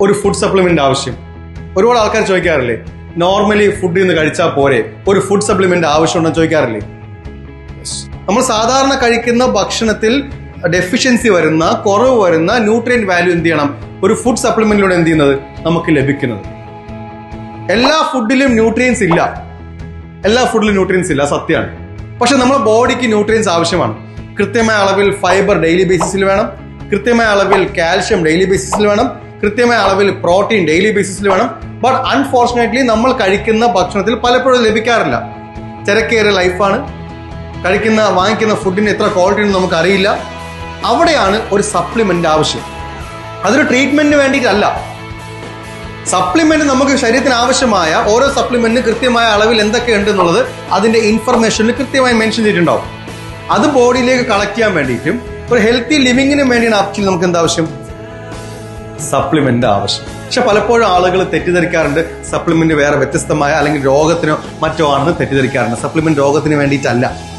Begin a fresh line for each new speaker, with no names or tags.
ഒരു food supplement ആവശ്യം. ഒരുപാട് ആൾക്കാർ ചോദിക്കാറില്ലേ നോർമലി ഫുഡിൽ നിന്ന് കഴിച്ചാൽ പോരെ? ഒരു ഫുഡ് സപ്ലിമെന്റ് ആവശ്യമുണ്ടെന്ന് ചോദിക്കാറില്ലേ? നമ്മൾ സാധാരണ കഴിക്കുന്ന ഭക്ഷണത്തിൽ ഡെഫിഷ്യൻസി വരുന്ന കുറവ് വരുന്ന ന്യൂട്രിയൻ വാല്യൂ എന്ത് ചെയ്യണം? ഒരു ഫുഡ് സപ്ലിമെന്റിലൂടെ എന്ത് ചെയ്യുന്നത്? നമുക്ക് ലഭിക്കുന്നത്. എല്ലാ ഫുഡിലും ന്യൂട്രിയൻസ് ഇല്ല. എല്ലാ ഫുഡിലും ന്യൂട്രിയൻസ് ഇല്ല സത്യമാണ് പക്ഷെ നമ്മുടെ ബോഡിക്ക് ന്യൂട്രിയൻസ് ആവശ്യമാണ്. കൃത്യമായ അളവിൽ ഫൈബർ ഡെയിലി ബേസിസിൽ വേണം. കൃത്യമായ അളവിൽ കാൽഷ്യം ഡെയിലി ബേസിസിൽ വേണം. കൃത്യമായ അളവിൽ പ്രോട്ടീൻ ഡെയിലി ബേസിസിൽ വേണം. ബട്ട് അൺഫോർച്ചുനേറ്റ്ലി നമ്മൾ കഴിക്കുന്ന ഭക്ഷണത്തിൽ പലപ്പോഴും ലഭിക്കാറില്ല. തിരക്കേറിയ ലൈഫാണ് കഴിക്കുന്ന വാങ്ങിക്കുന്ന ഫുഡിന് എത്ര ക്വാളിറ്റി ഉണ്ടെന്ന് നമുക്ക് അറിയില്ല അവിടെയാണ് ഒരു സപ്ലിമെന്റ് ആവശ്യം. അതൊരു ട്രീറ്റ്മെന്റിന് വേണ്ടിയിട്ടല്ല. സപ്ലിമെന്റ് നമുക്ക് ശരീരത്തിന് ആവശ്യമായ ഓരോ സപ്ലിമെന്റിന് കൃത്യമായ അളവിൽ എന്തൊക്കെയുണ്ട് എന്നുള്ളത് അതിന്റെ ഇൻഫർമേഷനിൽ കൃത്യമായി മെൻഷൻ ചെയ്തിട്ടുണ്ടാവും. അത് ബോഡിയിലേക്ക് കളക്ട് ചെയ്യാൻ വേണ്ടിയിട്ടും ഒരു ഹെൽത്തി ലിവിങ്ങിനും വേണ്ടിയാണ് ആക്ച്വലി നമുക്ക് എന്താ ആവശ്യം സപ്ലിമെന്റ് ആവശ്യം. പക്ഷെ പലപ്പോഴും ആളുകൾ തെറ്റിദ്ധരിക്കാറുണ്ട്. സപ്ലിമെന്റ് വേറെ വ്യത്യസ്തമായ അല്ലെങ്കിൽ രോഗത്തിനോ മറ്റോ ആണെന്ന് തെറ്റിദ്ധരിക്കാറുണ്ട്. സപ്ലിമെന്റ് രോഗത്തിന് വേണ്ടിയിട്ടല്ല.